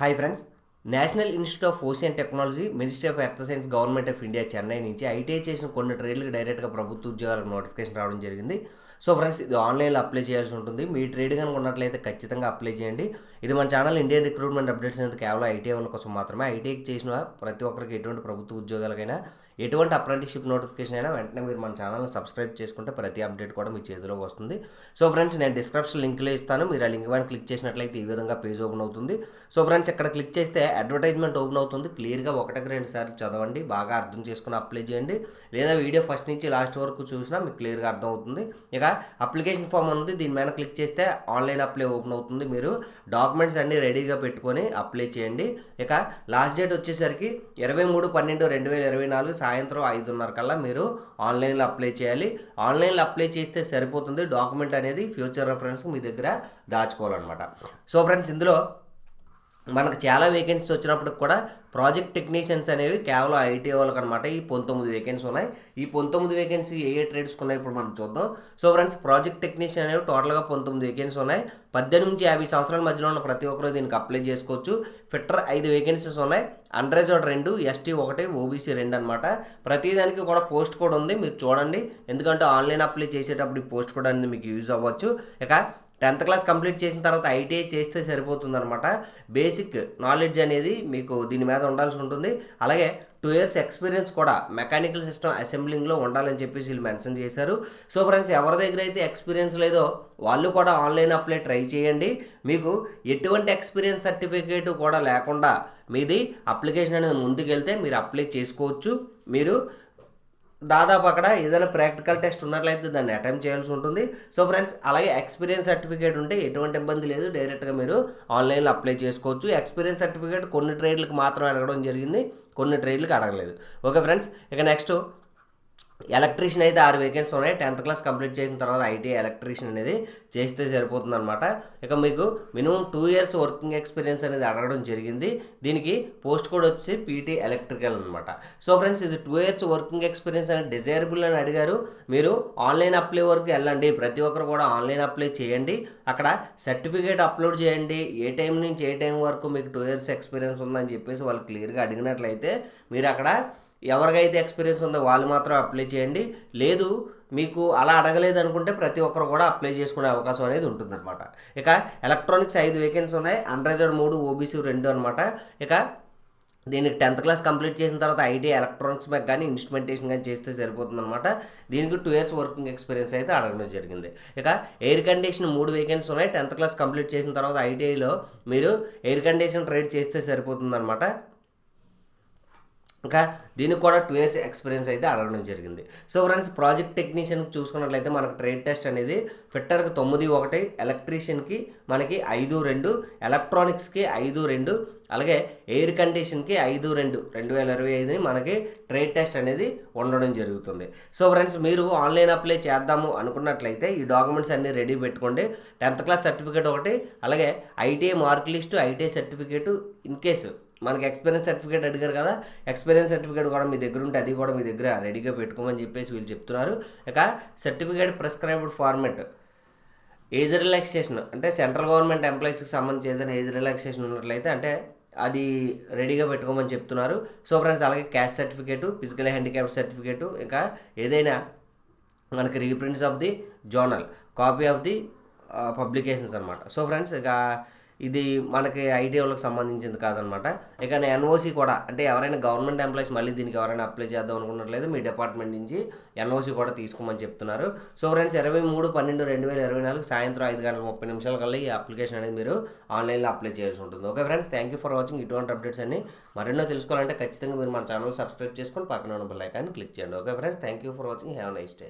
Hi friends national institute of ocean technology ministry of earth science government of India Chennai నుంచి ITI చేసిన కొన్ని ట్రేడ్లకు డైరెక్ట్గా ప్రభుత్వ ఉద్యోగాలకు నోటిఫికేషన్ రావడం జరిగింది. సో ఫ్రెండ్స్ ఇది ఆన్లైన్లో అప్లై చేయాల్సి ఉంటుంది. మీ ట్రేడ్ కనుక ఉన్నట్లయితే ఖచ్చితంగా అప్లై చేయండి. ఇది మన ఛానల్ ఇండియన్ రిక్రూట్మెంట్ అప్డేట్స్ అనేది కేవలం ఐటీఐ వాళ్ళ కోసం మాత్రమే. ఐటీఐకి చేసిన ప్రతి ఒక్కరికి ఎటువంటి ప్రభుత్వ ఉద్యోగాలకైనా ఎటువంటి అప్రెంటిషిప్ నోటిఫికేషన్ అయినా వెంటనే మీరు మన ఛానల్ని సబ్స్క్రైబ్ చేసుకుంటే ప్రతి అప్డేట్ కూడా మీ చేతిలోకి వస్తుంది. సో ఫ్రెండ్స్ నేను డిస్క్రిప్షన్ లింక్లో ఇస్తాను. మీరు ఆ లింక్ పైన క్లిక్ చేసినట్లయితే ఈ విధంగా పేజ్ ఓపెన్ అవుతుంది. సో ఫ్రెండ్స్ ఇక్కడ క్లిక్ చేస్తే అడ్వర్టైజ్మెంట్ ఓపెన్ అవుతుంది. క్లియర్గా ఒకటికి రెండు సార్లు చదవండి. బాగా అర్థం చేసుకుని అప్లై చేయండి. లేదా వీడియో ఫస్ట్ నుంచి లాస్ట్ వరకు చూసినా మీకు క్లియర్గా అర్థం అవుతుంది. ఇక అప్లికేషన్ ఫామ్ ఉంది దీని మీద క్లిక్ చేస్తే ఆన్లైన్ అప్లై ఓపెన్ అవుతుంది. మీరు డాక్యుమెంట్స్ అన్నీ రెడీగా పెట్టుకొని అప్లై చేయండి. ఇక లాస్ట్ డేట్ వచ్చేసరికి ఇరవై మూడు పన్నెండు రెండు వేల ఇరవై నాలుగు సాయంత్రం ఐదున్నర కల్లా మీరు ఆన్లైన్లో అప్లై చేయాలి. ఆన్లైన్లో అప్లై చేస్తే సరిపోతుంది. డాక్యుమెంట్ అనేది ఫ్యూచర్ రెఫరెన్స్ మీ దగ్గర దాచుకోవాలన్నమాట. సో ఫ్రెండ్స్ ఇందులో మనకు చాలా వేకెన్సీస్ వచ్చినప్పుడు కూడా ప్రాజెక్ట్ టెక్నీషియన్స్ అనేవి కేవలం ఐటీ వాళ్ళకి అనమాట ఈ పంతొమ్మిది వేకెన్సీ ఉన్నాయి. ఈ పంతొమ్మిది వేకెన్సీ ఏ ఏ ట్రేడ్స్ ఉన్నాయి ఇప్పుడు మనం చూద్దాం. సో ఫ్రెండ్స్ ప్రాజెక్ట్ టెక్నీషియన్ అనేవి టోటల్గా పంతొమ్మిది వేకెన్సీ ఉన్నాయి. పద్దెనిమిది నుంచి యాభై సంవత్సరాల మధ్యలో ఉన్న ప్రతి ఒక్కరు దీనికి అప్లై చేసుకోవచ్చు. ఫిట్టర్ ఐదు వేకెన్సీస్ ఉన్నాయి. అండ్రెజోడ్ రెండు ఎస్టీ ఒకటి ఓబీసీ రెండు అనమాట ప్రతిదానికి కూడా పోస్ట్ కోడ్ ఉంది. మీరు చూడండి. ఎందుకంటే ఆన్లైన్ అప్లై చేసేటప్పుడు ఈ పోస్ట్ కోడ్ అనేది మీకు యూజ్ అవ్వచ్చు. ఇక టెన్త్ క్లాస్ కంప్లీట్ చేసిన తర్వాత ఐటీఐ చేస్తే సరిపోతుందన్నమాట. బేసిక్ నాలెడ్జ్ అనేది మీకు దీని మీద ఉండాల్సి ఉంటుంది. అలాగే టూ ఇయర్స్ ఎక్స్పీరియన్స్ కూడా మెకానికల్ సిస్టమ్ అసెంబ్లింగ్లో ఉండాలని చెప్పేసి వీళ్ళు మెన్షన్ చేశారు. సో ఫ్రెండ్స్ ఎవరి దగ్గర అయితే ఎక్స్పీరియన్స్ లేదో వాళ్ళు కూడా ఆన్లైన్ అప్లై ట్రై చేయండి. మీకు ఎటువంటి ఎక్స్పీరియన్స్ సర్టిఫికేట్ కూడా లేకుండా మీది అప్లికేషన్ అనేది ముందుకెళ్తే మీరు అప్లై చేసుకోవచ్చు. మీరు దాదాపు అక్కడ ఏదైనా ప్రాక్టికల్ టెస్ట్ ఉన్నట్లయితే దాన్ని అటెంప్ట్ చేయాల్సి ఉంటుంది. సో ఫ్రెండ్స్ అలాగే ఎక్స్పీరియన్స్ సర్టిఫికేట్ ఉంటే ఎటువంటి ఇబ్బంది లేదు. డైరెక్ట్గా మీరు ఆన్లైన్లో అప్లై చేసుకోవచ్చు. ఎక్స్పీరియన్స్ సర్టిఫికేట్ కొన్ని ట్రేడ్లకు మాత్రమే అడగడం జరిగింది. కొన్ని ట్రేడ్లకు అడగలేదు. ఓకే ఫ్రెండ్స్ ఇక నెక్స్ట్ ఎలక్ట్రీషియన్ అయితే ఆరు వేకెన్సీ ఉన్నాయి. టెన్త్ క్లాస్ కంప్లీట్ చేసిన తర్వాత ఐటీ ఎలక్ట్రీషియన్ అనేది చేస్తే సరిపోతుంది అనమాట ఇక మీకు minimum two years working experience అనేది అడగడం జరిగింది. దీనికి పోస్ట్ కోడ్ వచ్చి పీటీ ఎలక్ట్రికల్ అనమాట సో ఫ్రెండ్స్ ఇది టూ ఇయర్స్ వర్కింగ్ ఎక్స్పీరియన్స్ అనేది డిజైరబుల్ అని అడిగారు. మీరు ఆన్లైన్ అప్లై వరకు వెళ్ళండి. ప్రతి ఒక్కరు కూడా ఆన్లైన్ అప్లై చేయండి. అక్కడ సర్టిఫికేట్ అప్లోడ్ చేయండి. ఏ టైం నుంచి ఏ టైం వరకు మీకు టూ ఇయర్స్ ఎక్స్పీరియన్స్ ఉందని చెప్పేసి వాళ్ళు క్లియర్గా అడిగినట్లయితే మీరు అక్కడ ఎవరికైతే ఎక్స్పీరియన్స్ ఉందో వాళ్ళు మాత్రం అప్లై చేయండి. లేదు మీకు అలా అడగలేదు అనుకుంటే ప్రతి ఒక్కరు కూడా అప్లై చేసుకునే అవకాశం అనేది ఉంటుందన్నమాట. ఇక ఎలక్ట్రానిక్స్ ఐదు వేకెన్సీ ఉన్నాయి. అండ్రెజెడ్ మూడు ఓబీసీ రెండు అనమాట ఇక దీనికి టెన్త్ క్లాస్ కంప్లీట్ చేసిన తర్వాత ఐటీ ఎలక్ట్రానిక్స్ మీద కానీ ఇన్స్ట్రుమెంటేషన్ కానీ చేస్తే సరిపోతుందన్నమాట. దీనికి టూ ఇయర్స్ వర్కింగ్ ఎక్స్పీరియన్స్ అయితే అడగడం జరిగింది. ఇక ఎయిర్ కండిషన్ మూడు వేకెన్సీ ఉన్నాయి. టెన్త్ క్లాస్ కంప్లీట్ చేసిన తర్వాత ఐటీఐలో మీరు ఎయిర్ కండిషన్ ట్రేడ్ చేస్తే సరిపోతుందన్నమాట. ఇంకా దీనికి కూడా టూ ఇయర్స్ ఎక్స్పీరియన్స్ అయితే అడగడం జరిగింది. సో ఫ్రెండ్స్ ప్రాజెక్ట్ టెక్నీషియన్ చూసుకున్నట్లయితే మనకు ట్రేడ్ టెస్ట్ అనేది ఫిట్టర్కి తొమ్మిది ఒకటి ఎలక్ట్రీషియన్కి మనకి ఐదు రెండు ఎలక్ట్రానిక్స్కి ఐదు రెండు అలాగే ఎయిర్ కండిషన్కి ఐదు రెండు రెండు వేల ఇరవై ఐదుని మనకి ట్రేడ్ టెస్ట్ అనేది ఉండడం జరుగుతుంది. సో ఫ్రెండ్స్ మీరు ఆన్లైన్ అప్లై చేద్దాము అనుకున్నట్లయితే ఈ డాక్యుమెంట్స్ అన్నీ రెడీ పెట్టుకోండి. టెన్త్ క్లాస్ సర్టిఫికేట్ ఒకటి అలాగే ITI mark list ITI certificate in case మనకి ఎక్స్పీరియన్స్ సర్టిఫికేట్ అడిగారు కదా ఎక్స్పీరియన్స్ సర్టిఫికేట్ కూడా మీ దగ్గర ఉంటే అది కూడా మీ దగ్గర రెడీగా పెట్టుకోమని చెప్పేసి వీళ్ళు చెప్తున్నారు. ఇక certificate prescribed format age relaxation అంటే సెంట్రల్ గవర్నమెంట్ ఎంప్లాయీస్కి సంబంధించి ఏదైనా ఏజ్ రిలాక్సేషన్ ఉన్నట్లయితే అంటే అది రెడీగా పెట్టుకోమని చెప్తున్నారు. సో ఫ్రెండ్స్ అలాగే caste certificate physical handicap certificate ఇంకా ఏదైనా మనకి reprints of the zonal copy of the publications అనమాట సో ఫ్రెండ్స్ ఇక ఇది మనకి ఐటీ వాళ్ళకి సంబంధించింది కాదనమాట. ఇక ఎన్ఓసి కూడా అంటే ఎవరైనా గవర్నమెంట్ ఎంప్లాయీస్ మళ్ళీ దీనికి ఎవరైనా అప్లై చేద్దాం అనుకున్నట్లయితే మీ డిపార్ట్మెంట్ నుంచి ఎన్ఓసి కూడా తీసుకోమని చెప్తున్నారు. సో ఫ్రెండ్స్ ఇరవై మూడు పన్నెండు రెండు వేల ఇరవై నాలుగు సాయంత్రం ఐదు గంటల ముప్పై నిమిషాల కల్లా ఈ అప్లికేషన్ అనేది మీరు ఆన్లైన్లో అప్లై చేయాల్సి ఉంటుంది. Okay friends thank you for watching. ఇటువంటి అప్డేట్స్ అన్ని మరెన్నో తెలుసుకోవాలంటే ఖచ్చితంగా మీరు మన ఛానల్ సబ్స్క్రైబ్ చేసుకొని పక్కన ఉన్న బెల్ ఐకాన్ క్లిక్ చేయండి. Okay friends thank you for watching. Have nice day.